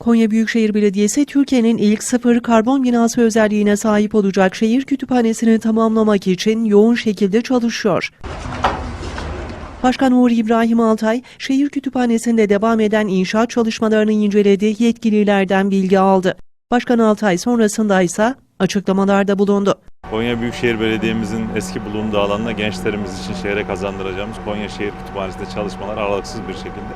Konya Büyükşehir Belediyesi Türkiye'nin ilk sıfır karbon binası özelliğine sahip olacak şehir kütüphanesini tamamlamak için yoğun şekilde çalışıyor. Başkan Uğur İbrahim Altay, şehir kütüphanesinde devam eden inşaat çalışmalarını inceledi, yetkililerden bilgi aldı. Başkan Altay sonrasında ise açıklamalarda bulundu. Konya Büyükşehir Belediye'mizin eski bulunduğu alanda gençlerimiz için şehre kazandıracağımız Konya Şehir Kütüphanesi'nde çalışmalar aralıksız bir şekilde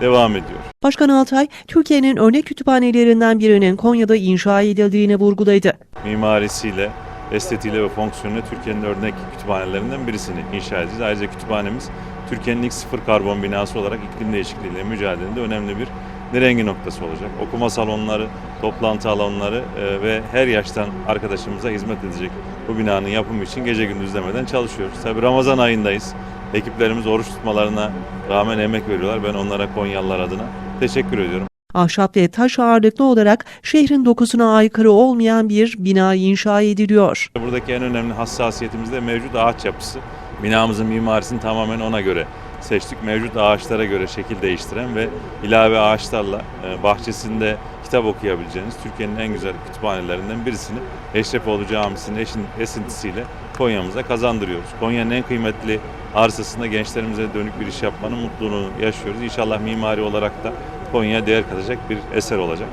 devam ediyor. Başkan Altay, Türkiye'nin örnek kütüphanelerinden birinin Konya'da inşa edildiğini vurguladı. Mimarisiyle, estetiğiyle ve fonksiyonuyla Türkiye'nin örnek kütüphanelerinden birisini inşa edeceğiz. Ayrıca kütüphanemiz Türkiye'nin ilk sıfır karbon binası olarak iklim değişikliğiyle mücadelede önemli bir nirengi noktası olacak. Okuma salonları, toplantı alanları e, ve her yaştan arkadaşımıza hizmet edecek bu binanın yapımı için gece gündüz demeden çalışıyoruz. Tabi Ramazan ayındayız. Ekiplerimiz oruç tutmalarına rağmen emek veriyorlar. Ben onlara Konyalılar adına teşekkür ediyorum. Ahşap ve taş ağırlıklı olarak şehrin dokusuna aykırı olmayan bir bina inşa ediliyor. Buradaki en önemli hassasiyetimiz de mevcut ağaç yapısı. Binamızın mimarisini tamamen ona göre seçtik. Mevcut ağaçlara göre şekil değiştiren ve ilave ağaçlarla e, bahçesinde kitap okuyabileceğiniz Türkiye'nin en güzel kütüphanelerinden birisini Eşrefoğlu Camisi'nin esintisiyle Konya'mıza kazandırıyoruz. Konya'nın en kıymetli arsasında gençlerimize dönük bir iş yapmanın mutluluğunu yaşıyoruz. İnşallah mimari olarak da Konya'ya değer katacak bir eser olacak.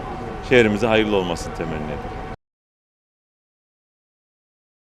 Şehrimize hayırlı olmasını temenni ediyorum.